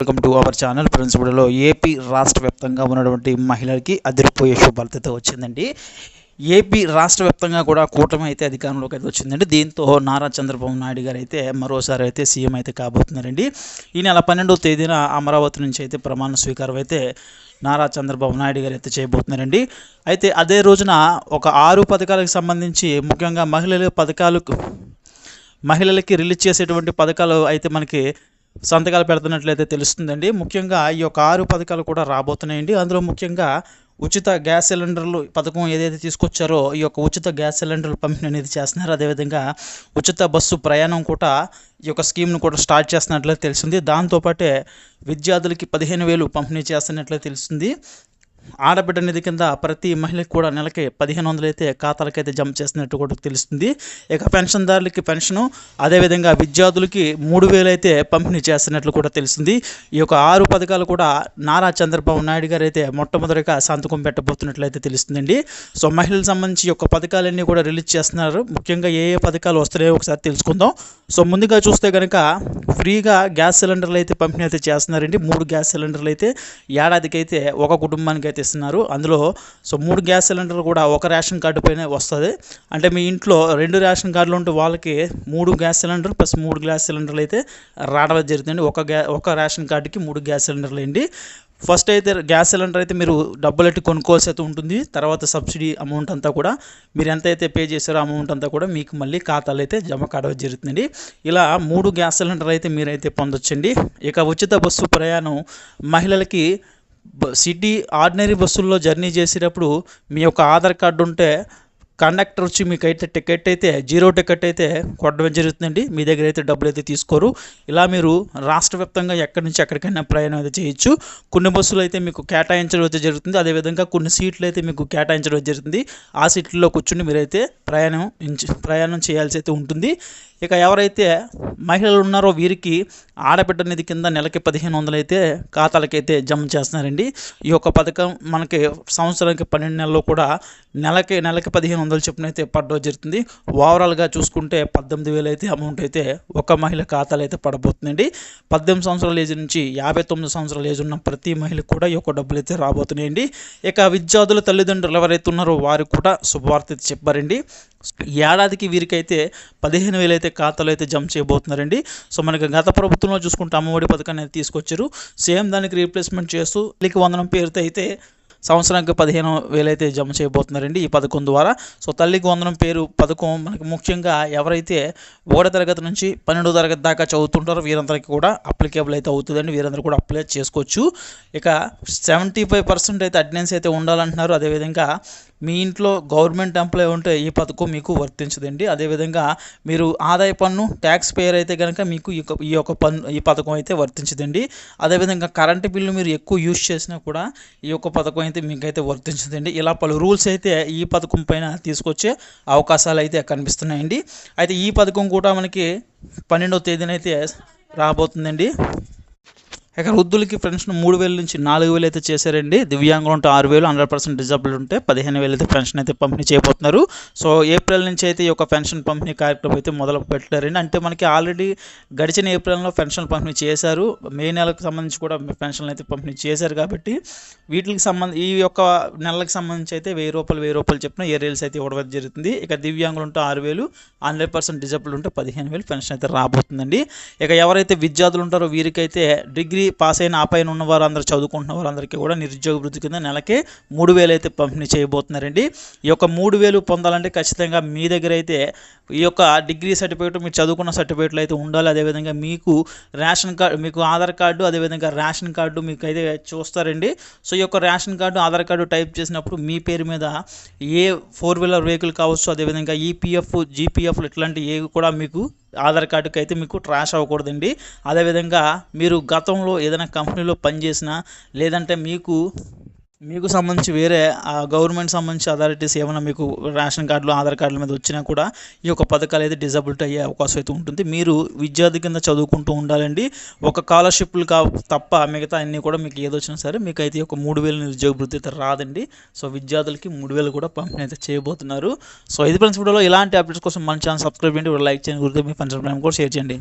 Welcome to our channel ప్రిన్సిపల్లో AP రాష్ట్ర వ్యాప్తంగా ఉన్నటువంటి మహిళలకి అదిరిపోయే శుభార్తతో వచ్చిందండి. ఏపీ రాష్ట్ర వ్యాప్తంగా కూడా కూటమి అయితే అధికారంలోకి అయితే వచ్చిందండి. దీంతో నారా చంద్రబాబు నాయుడు గారు అయితే మరోసారి అయితే సీఎం అయితే కాబోతున్నారండి. ఈ నెల పన్నెండవ తేదీన అమరావతి నుంచి అయితే ప్రమాణ స్వీకారం అయితే నారా చంద్రబాబు నాయుడు గారు అయితే చేయబోతున్నారండి. అయితే అదే రోజున ఒక ఆరు పథకాలకు సంబంధించి ముఖ్యంగా మహిళల పథకాలకు మహిళలకి రిలీజ్ చేసేటువంటి పథకాలు అయితే మనకి సంతకాలు పెడుతున్నట్లయితే తెలుస్తుందండి. ముఖ్యంగా ఈ యొక్క ఆరు పథకాలు కూడా రాబోతున్నాయండి. అందులో ముఖ్యంగా ఉచిత గ్యాస్ సిలిండర్లు పథకం ఏదైతే తీసుకొచ్చారో ఈ యొక్క ఉచిత గ్యాస్ సిలిండర్లు పంపిణీ అనేది చేస్తున్నారు. అదేవిధంగా ఉచిత బస్సు ప్రయాణం కూడా ఈ యొక్క స్కీమ్ను కూడా స్టార్ట్ చేస్తున్నట్లయితే తెలిసింది దాంతోపాటే విద్యార్థులకి పదిహేను వేలు పంపిణీ చేస్తున్నట్లయితే తెలుస్తుంది. ఆడబిడ్డ నిధి కింద ప్రతి మహిళకి కూడా నెలకి పదిహేను వందలు అయితే ఖాతాలకైతే జమ చేస్తున్నట్టు కూడా తెలుస్తుంది. ఇక పెన్షన్దారులకి పెన్షను అదేవిధంగా విద్యార్థులకి మూడు వేలు అయితే పంపిణీ చేస్తున్నట్లు కూడా తెలిసింది ఈ యొక్క ఆరు పథకాలు కూడా నారా చంద్రబాబు నాయుడు గారు అయితే మొట్టమొదటిగా సంతకం పెట్టబోతున్నట్లయితే తెలుస్తుందండి. సో మహిళలకు సంబంధించి యొక్క పథకాలన్నీ కూడా రిలీజ్ చేస్తున్నారు. ముఖ్యంగా ఏ ఏ పథకాలు వస్తున్నాయో ఒకసారి తెలుసుకుందాం. సో ముందుగా చూస్తే కనుక ఫ్రీగా గ్యాస్ సిలిండర్లు అయితే పంపిణీ అయితే చేస్తున్నారండి. మూడు గ్యాస్ సిలిండర్లు అయితే ఏడాదికి అయితే ఒక కుటుంబానికి అయితే ఇస్తున్నారు అందులో సో మూడు గ్యాస్ సిలిండర్లు కూడా ఒక రేషన్ కార్డు పైన వస్తుంది. అంటే మీ ఇంట్లో రెండు రేషన్ కార్డులు ఉంటే వాళ్ళకి మూడు గ్యాస్ సిలిండర్ ప్లస్ మూడు గ్యాస్ సిలిండర్లు అయితే రావడం జరుగుతుంది. ఒక గ్యా ఒక రేషన్ కార్డుకి మూడు గ్యాస్ సిలిండర్లు అండి. ఫస్ట్ అయితే గ్యాస్ సిలిండర్ అయితే మీరు డబ్బులు ఎట్టి కొనుక్కోవాల్సి అయితే ఉంటుంది. తర్వాత సబ్సిడీ అమౌంట్ అంతా కూడా మీరు ఎంత అయితే పే చేశారో అమౌంట్ అంతా కూడా మీకు మళ్ళీ ఖాతాలు అయితే జమ కావడం జరుగుతుందండి. ఇలా మూడు గ్యాస్ సిలిండర్ అయితే మీరైతే పొందొచ్చండి. ఇక ఉచిత బస్సు ప్రయాణం మహిళలకి సిటీ ఆర్డినరీ బస్సుల్లో జర్నీ చేసేటప్పుడు మీ యొక్క ఆధార్ కార్డు ఉంటే కండక్టర్ వచ్చి మీకు అయితే టికెట్ అయితే జీరో టికెట్ అయితే కొట్టడం జరుగుతుందండి. మీ దగ్గర అయితే డబ్బులు అయితే తీసుకోరు. ఇలా మీరు రాష్ట్ర వ్యాప్తంగా ఎక్కడి నుంచి ఎక్కడికైనా ప్రయాణం అయితే చేయొచ్చు. కొన్ని బస్సులు అయితే మీకు కేటాయించడం అయితే జరుగుతుంది. అదేవిధంగా కొన్ని సీట్లు అయితే మీకు కేటాయించడం జరుగుతుంది. ఆ సీట్లలో కూర్చుని మీరైతే ప్రయాణం ప్రయాణం చేయాల్సి అయితే ఉంటుంది. ఇక ఎవరైతే మహిళలు ఉన్నారో వీరికి ఆడబిడ్డ నిధి కింద నెలకి పదిహేను వందలు అయితే ఖాతాలకైతే జమ చేస్తున్నారండి. ఈ యొక్క పథకం మనకి సంవత్సరానికి పన్నెండు నెలల్లో కూడా నెలకి నెలకి పదిహేను వందల చొప్పున అయితే పడడం జరుగుతుంది. ఓవరాల్గా చూసుకుంటే పద్దెనిమిది వేలు అయితే అమౌంట్ అయితే ఒక మహిళ ఖాతాలు అయితే పడబోతుందండి. పద్దెనిమిది సంవత్సరాల ఏజ్ నుంచి యాభై తొమ్మిది సంవత్సరాల ఏజ్ ఉన్న ప్రతి మహిళకు కూడా ఈ యొక్క డబ్బులు అయితే రాబోతున్నాయండి. ఇక విద్యార్థుల తల్లిదండ్రులు ఎవరైతే ఉన్నారో వారికి కూడా శుభవార్త అయితే చెప్పారండి. ఏడాదికి వీరికైతే పదిహేను వేలు అయితే ఖాతాలో అయితే జమ చేయబోతున్నారండి. సో మనకి గత ప్రభుత్వంలో చూసుకుంటే అమ్మఒడి పథకాన్ని అయితే తీసుకొచ్చారు. సేమ్ దానికి రీప్లేస్మెంట్ చేస్తూ తల్లికి వందనం పేరుతో అయితే సంవత్సరానికి పదిహేను వేలైతే జమ చేయబోతున్నారండి ఈ పథకం ద్వారా. సో తల్లికి వందనం పేరు పథకం మనకి ముఖ్యంగా ఎవరైతే ఒకటో తరగతి నుంచి పన్నెండో తరగతి దాకా చదువుతుంటారో వీరందరికీ కూడా అప్లికేబుల్ అయితే అవుతుందండి. వీరందరూ కూడా అప్లై చేసుకోవచ్చు. ఇక సెవెంటీ ఫైవ్ పర్సెంట్ అయితే అటెండెన్స్ అయితే ఉండాలంటున్నారు. అదేవిధంగా మీ ఇంట్లో గవర్నమెంట్ ఎంప్లాయ్ ఉంటే ఈ పథకం మీకు వర్తించదండి. అదేవిధంగా మీరు ఆదాయ పన్ను ట్యాక్స్ పేయర్ అయితే కనుక మీకు ఈ యొక్క- పన్ను ఈ పథకం అయితే వర్తించదండి. అదేవిధంగా కరెంటు బిల్లు మీరు ఎక్కువ యూజ్ చేసినా కూడా ఈ యొక్క పథకం అయితే మీకైతే వర్తించదండి. ఇలా పలు రూల్స్ అయితే ఈ పథకం పైన తీసుకొచ్చే అవకాశాలు అయితే కనిపిస్తున్నాయండి. అయితే ఈ పథకం కూడా మనకి పన్నెండవ తేదీన అయితే రాబోతుందండి. ఇక వృద్ధులకి పెన్షన్ మూడు వేల నుంచి నాలుగు వేలు అయితే చేశారండి. దివ్యాంగులు ఉంటే ఆరు వేలు హండ్రెడ్ పర్సెంట్ డిజబుల్ ఉంటే పదిహేను వేలు అయితే పెన్షన్ అయితే పంపిణీ చేయబోతున్నారు. సో ఏప్రిల్ నుంచి అయితే ఈ యొక్క పెన్షన్ పంపిణీ కార్యక్రమం అయితే మొదలు పెట్టారండి. అంటే మనకి ఆల్రెడీ గడిచిన ఏప్రిల్లో పెన్షన్ పంపిణీ చేశారు. మే నెలకు సంబంధించి కూడా పెన్షన్లు అయితే పంపిణీ చేశారు కాబట్టి వీటికి సంబంధించి ఈ యొక్క నెలలకు సంబంధించి అయితే వెయ్యి రూపాయలు వెయ్యి రూపాయలు చెప్పిన ఏరియల్స్ అయితే ఇవ్వడం జరుగుతుంది. ఇక దివ్యాంగులు ఉంటే ఆరు వేలు హండ్రెడ్ పర్సెంట్ డిజబుల్ ఉంటే పదిహేను వేలు పెన్షన్ అయితే రాబోతుందండి. ఇక ఎవరైతే విద్యార్థులు ఉంటారో వీరికైతే డిగ్రీ పాస్ అయిన ఆ పైన ఉన్న వారందరూ చదువుకుంటున్న వారందరికీ కూడా నిరుద్యోగ వృద్ధి కింద నెలకి మూడు వేలు అయితే పంపిణీ చేయబోతున్నారండి. ఈ యొక్క మూడు వేలు పొందాలంటే ఖచ్చితంగా మీ దగ్గర అయితే ఈ యొక్క డిగ్రీ సర్టిఫికేట్ మీరు చదువుకున్న సర్టిఫికేట్లు అయితే ఉండాలి. అదేవిధంగా మీకు రేషన్ కార్డు మీకు ఆధార్ కార్డు అదేవిధంగా రేషన్ కార్డు మీకు అయితే చూస్తారండి. సో ఈ యొక్క ration card Aadhaar card type చేసినప్పుడు మీ పేరు మీద ఏ ఫోర్ వీలర్ వెహికల్ కావచ్చు అదేవిధంగా ఈపీఎఫ్ జీపీఎఫ్ ఇట్లాంటి ఏవి కూడా మీకు ఆధార్ కార్డుకి అయితే మీకు ట్రాష్ అవ్వకూడదండి. అదేవిధంగా మీరు గతంలో ఏదైనా కంపెనీలో పనిచేసినా లేదంటే మీకు మీకు సంబంధించి వేరే ఆ గవర్నమెంట్ సంబంధించి అథారిటీస్ ఏమైనా మీకు రేషన్ కార్డులు ఆధార్ కార్డుల మీద వచ్చినా కూడా ఈ యొక్క పథకాలు అయితే డిజబిలిటీ అయ్యే అవకాశం అయితే ఉంటుంది. మీరు విద్యార్థి కింద చదువుకుంటూ ఉండాలండి. ఒక స్కాలర్షిప్లు కా తప్ప మిగతా అన్నీ కూడా మీకు ఏదొచ్చినా సరే మీకు అయితే ఒక మూడు వేలు నిరుద్యోగ వృత్తి అయితే రాదండి. సో విద్యార్థులకి మూడు వేలు కూడా పంపిణీ అయితే చేయబోతున్నారు. సో ఇది ఫ్రెండ్స్ వీడియోలో ఇలాంటి అప్డేట్స్ కోసం మన ఛానల్ సబ్స్క్రైబ్ చేయండి. లైక్ చేయండి. గుర్తు మీ ఫ్రెండ్స్ కూడా షేర్ చేయండి.